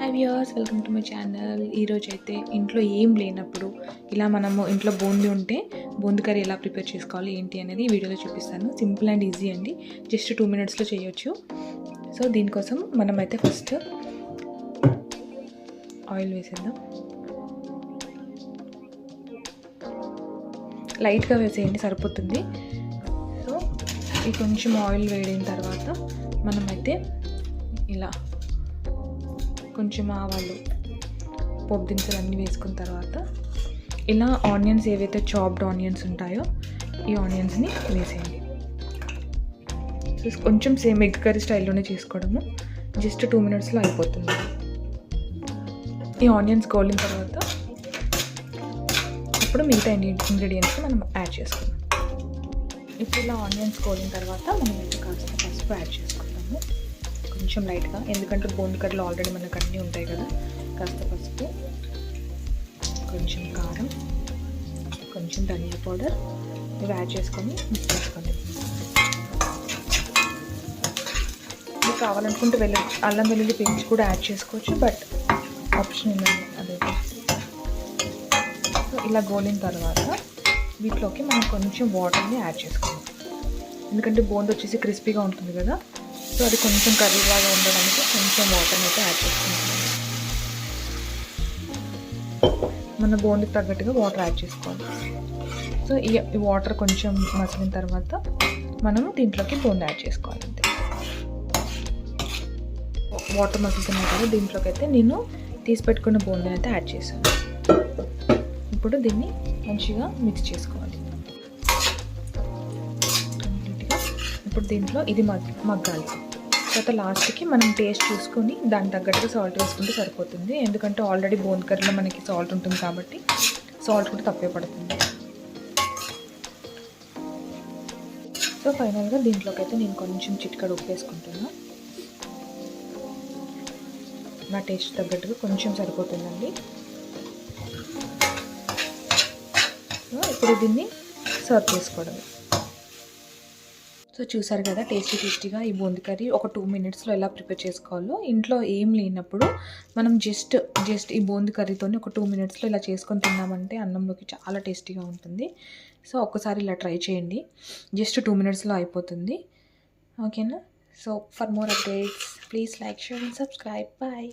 Hi viewers welcome to my channel ఈరోజు అయితే ఇంట్లో ఏం లేనప్పుడు ఇలా మనము ఇంట్లో బూందీ ఉంటే బూందీ కర్రీ ఎలా ప్రిపేర్ చేసుకోవాలి ఏంటి అనేది ఈ వీడియోలో చూపిస్తాను. సింపుల్ అండ్ ఈజీ అండి. జస్ట్ టూ మినిట్స్లో చేయొచ్చు. సో దీనికోసం మనమైతే ఫస్ట్ ఆయిల్ వేసేద్దాం. లైట్గా వేసేయండి సరిపోతుంది. సో ఈ కొంచెం ఆయిల్ వేడిన తర్వాత మనమైతే ఇలా కొంచెం ఆవాలు పోపు దినుసులు అన్నీ వేసుకున్న తర్వాత ఇలా ఆనియన్స్ ఏవైతే చాప్డ్ ఆనియన్స్ ఉంటాయో ఈ ఆనియన్స్ని వేసేయండి. సో కొంచెం సేమ్ ఎగ్ కర్రీ స్టైల్లోనే చేసుకోవడము. జస్ట్ టూ మినిట్స్లో అయిపోతుంది. ఈ ఆనియన్స్ గోలిన తర్వాత అప్పుడు మిగతా ఇంగ్రీడియంట్స్ మనం యాడ్ చేసుకుందాం. ఇప్పుడు ఇలా ఆనియన్స్ కోలిన తర్వాత మనం అయితే కాస్త పసుపు యాడ్ చేసుకుంటాము కొంచెం లైట్గా ఎందుకంటే బోండి కర్రీలో ఆల్రెడీ మనకు అన్నీ ఉంటాయి కదా. కాస్త పసుపు కొంచెం కారం కొంచెం ధనియా పౌడర్. ఇవి యాడ్ చేసుకొని మిక్స్ చేసుకోండి. మీకు కావాలనుకుంటే వెళ్ళి అల్లం వెల్లుల్లి పేస్ట్ కూడా యాడ్ చేసుకోవచ్చు బట్ ఆప్షన్ ఉందండి అదే. సో ఇలా గోలిన తర్వాత వీటిలోకి మనం కొంచెం వాటర్ని యాడ్ చేసుకోవాలి. ఎందుకంటే బోన్ వచ్చేసి క్రిస్పీగా ఉంటుంది కదా. సో అది కొంచెం కర్రీ లాగా ఉండడానికి కొంచెం వాటర్ని అయితే యాడ్ చేసుకుంటాం మన బోన్కి తగ్గట్టుగా వాటర్ యాడ్ చేసుకోవాలి. సో ఈ వాటర్ కొంచెం మసిలిన తర్వాత మనం దీంట్లోకి బోన్ యాడ్ చేసుకోవాలి అంతే. వాటర్ మసులుతున్నాయి కదా దీంట్లోకి అయితే నేను తీసి పెట్టుకున్న బోన్ అయితే యాడ్ చేశాను. ఇప్పుడు దీన్ని మంచిగా మిక్స్ చేసుకోవాలి. ఇప్పుడు దీంట్లో ఇది మగ్ మగ్గాలి. తర్వాత లాస్ట్కి మనం టేస్ట్ చూసుకొని దాని తగ్గట్టుగా సాల్ట్ వేసుకుంటే సరిపోతుంది. ఎందుకంటే ఆల్రెడీ బోన్ కర్రీలో మనకి సాల్ట్ ఉంటుంది కాబట్టి సాల్ట్ కూడా తప్పే పడుతుంది. సో ఫైనల్గా దీంట్లోకి అయితే నేను కొంచెం చిట్కడ ఉప్పు వేసుకుంటున్నా నా టేస్ట్ తగ్గట్టుగా కొంచెం సరిపోతుందండి. సో ఇప్పుడు దీన్ని సర్వ్ చేసుకోవడం సో చూసారు కదా టేస్టీ టేస్టీగా ఈ బూంది కర్రీ ఒక టూ మినిట్స్లో ఎలా ప్రిపేర్ చేసుకోవాలో. ఇంట్లో ఏం లేనప్పుడు మనం జస్ట్ జస్ట్ ఈ బూంది కర్రీతో ఒక టూ మినిట్స్లో ఇలా చేసుకొని తిన్నామంటే అన్నంలోకి చాలా టేస్టీగా ఉంటుంది. సో ఒక్కసారి ఇలా ట్రై చేయండి. జస్ట్ టూ మినిట్స్లో అయిపోతుంది. ఓకేనా so for more updates please like share and subscribe bye